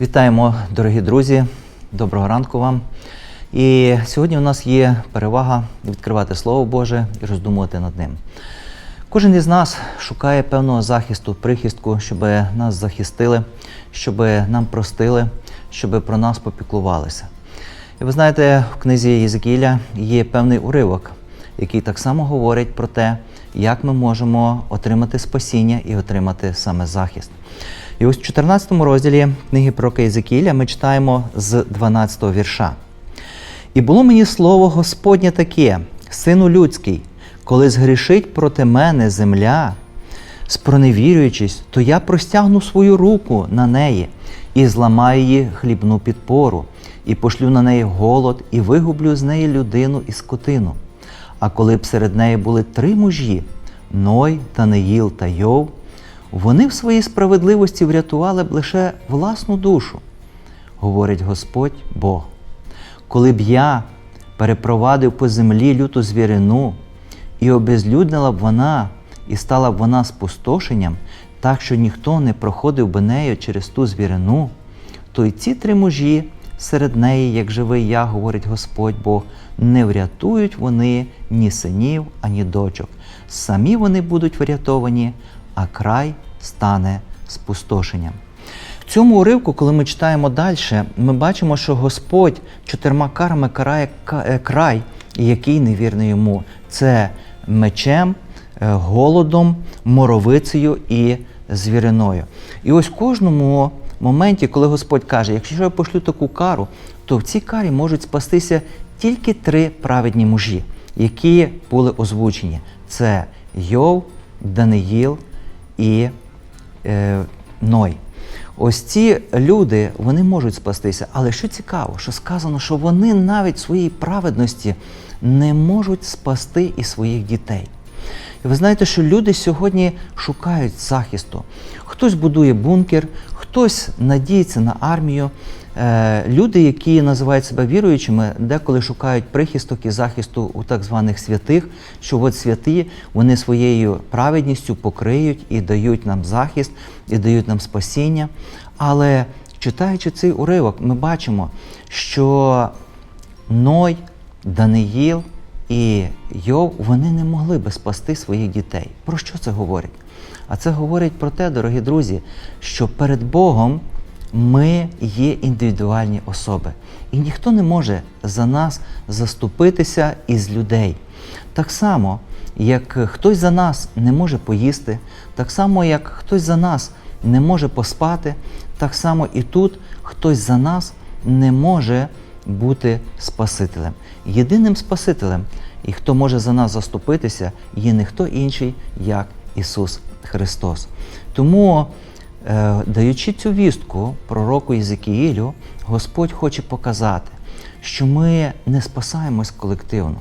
Вітаємо, дорогі друзі! Доброго ранку вам. І сьогодні у нас є перевага відкривати Слово Боже і роздумувати над ним. Кожен із нас шукає певного захисту, прихистку, щоб нас захистили, щоб нам простили, щоб про нас попіклувалися. І ви знаєте, в книзі Єзекіля є певний уривок, який так само говорить про те, як ми можемо отримати спасіння і отримати саме захист. І ось в 14 розділі книги про Єзекіля ми читаємо з 12 вірша. І було мені слово Господнє таке, сину людський, коли згрішить проти мене земля, спроневірюючись, то я простягну свою руку на неї і зламаю її хлібну підпору, і пошлю на неї голод, і вигублю з неї людину і скотину. А коли б серед неї були три мужі Ной, Танеїл та Йов, вони в своїй справедливості врятували б лише власну душу, говорить Господь Бог. Коли б я перепровадив по землі люту звірину, і обезлюднила б вона, і стала б вона спустошенням, так що ніхто не проходив би нею через ту звірину, то й ці три мужі серед неї, як живий я, говорить Господь Бог, не врятують вони ні синів, ані дочок. Самі вони будуть врятовані, а край стане спустошенням. В цьому уривку, коли ми читаємо далі, ми бачимо, що Господь чотирма карами карає е, край, який невірний йому. Це мечем, е, голодом, моровицею і звіриною. І ось в кожному моменті, коли Господь каже, якщо я пошлю таку кару, то в цій карі можуть спастися тільки три праведні мужі, які були озвучені: це Йов, Даниїл і е, Ной. Ось ці люди вони можуть спастися, але що цікаво, що сказано, що вони навіть своїй праведності не можуть спасти і своїх дітей. І ви знаєте, що люди сьогодні шукають захисту. Хтось будує бункер, хтось надіється на армію. Е, Люди, які називають себе віруючими, деколи шукають прихисток і захисту у так званих святих, що от святі вони своєю праведністю покриють і дають нам захист, і дають нам спасіння. Але читаючи цей уривок, ми бачимо, що Ной, Даниїл і Йов вони не могли би спасти своїх дітей. Про що це говорить? А це говорить про те, дорогі друзі, що перед Богом ми є індивідуальні особи, і ніхто не може за нас заступитися із людей. Так само, як хтось за нас не може поїсти, так само, як хтось за нас не може поспати, так само і тут хтось за нас не може бути Спасителем. Єдиним Спасителем, і хто може за нас заступитися, є не хто інший, як Ісус Христос. Тому, е, даючи цю вістку пророку Єзекіїлю, Господь хоче показати, що ми не спасаємось колективно.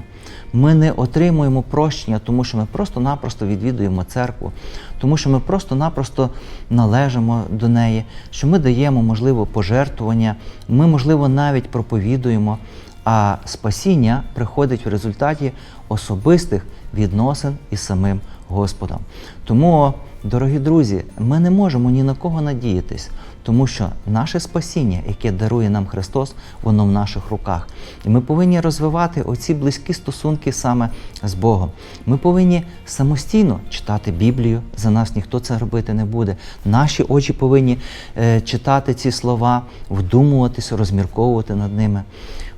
Ми не отримуємо прощення, тому що ми просто-напросто відвідуємо церкву, тому що ми просто-напросто належимо до неї, що ми даємо, можливо, пожертвування, ми, можливо, навіть проповідуємо, а спасіння приходить в результаті особистих відносин із самим Господом. Тому, дорогі друзі, ми не можемо ні на кого надіятись, тому що наше спасіння, яке дарує нам Христос, воно в наших руках. І ми повинні розвивати оці близькі стосунки саме з Богом. Ми повинні самостійно читати Біблію. За нас ніхто це робити не буде. Наші очі повинні е, читати ці слова, вдумуватися, розмірковувати над ними.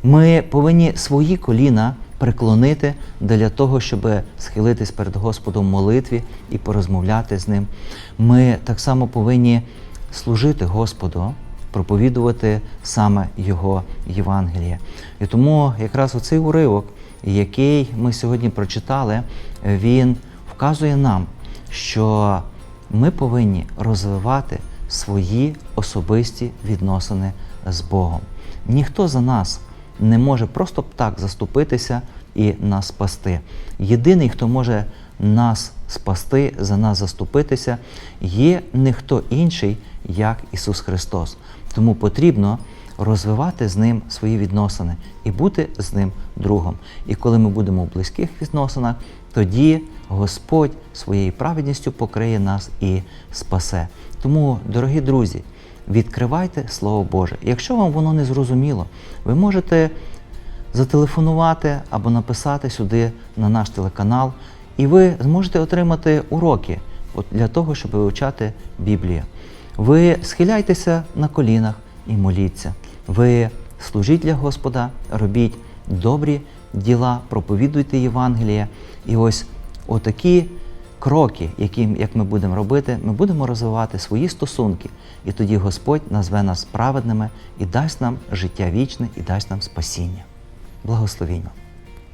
Ми повинні свої коліна преклонити для того, щоб схилитись перед Господом в молитві і порозмовляти з ним. Ми так само повинні служити Господу, проповідувати саме Його Євангеліє. І тому якраз оцей уривок, який ми сьогодні прочитали, він вказує нам, що ми повинні розвивати свої особисті відносини з Богом. Ніхто за нас не може просто так заступитися і нас спасти. Єдиний, хто може нас спасти, за нас заступитися, є не хто інший, як Ісус Христос. Тому потрібно розвивати з ним свої відносини і бути з ним другом. І коли ми будемо в близьких відносинах, тоді Господь своєю праведністю покриє нас і спасе. Тому, дорогі друзі, відкривайте Слово Боже. Якщо вам воно не зрозуміло, ви можете зателефонувати або написати сюди на наш телеканал, і ви зможете отримати уроки для того, щоб вивчати Біблію. Ви схиляйтеся на колінах і моліться. Ви служіть для Господа, робіть добрі діла, проповідуйте Євангеліє. І ось отакі кроки, які як ми будемо робити, ми будемо розвивати свої стосунки. І тоді Господь назве нас праведними і дасть нам життя вічне, і дасть нам спасіння. Благословіння.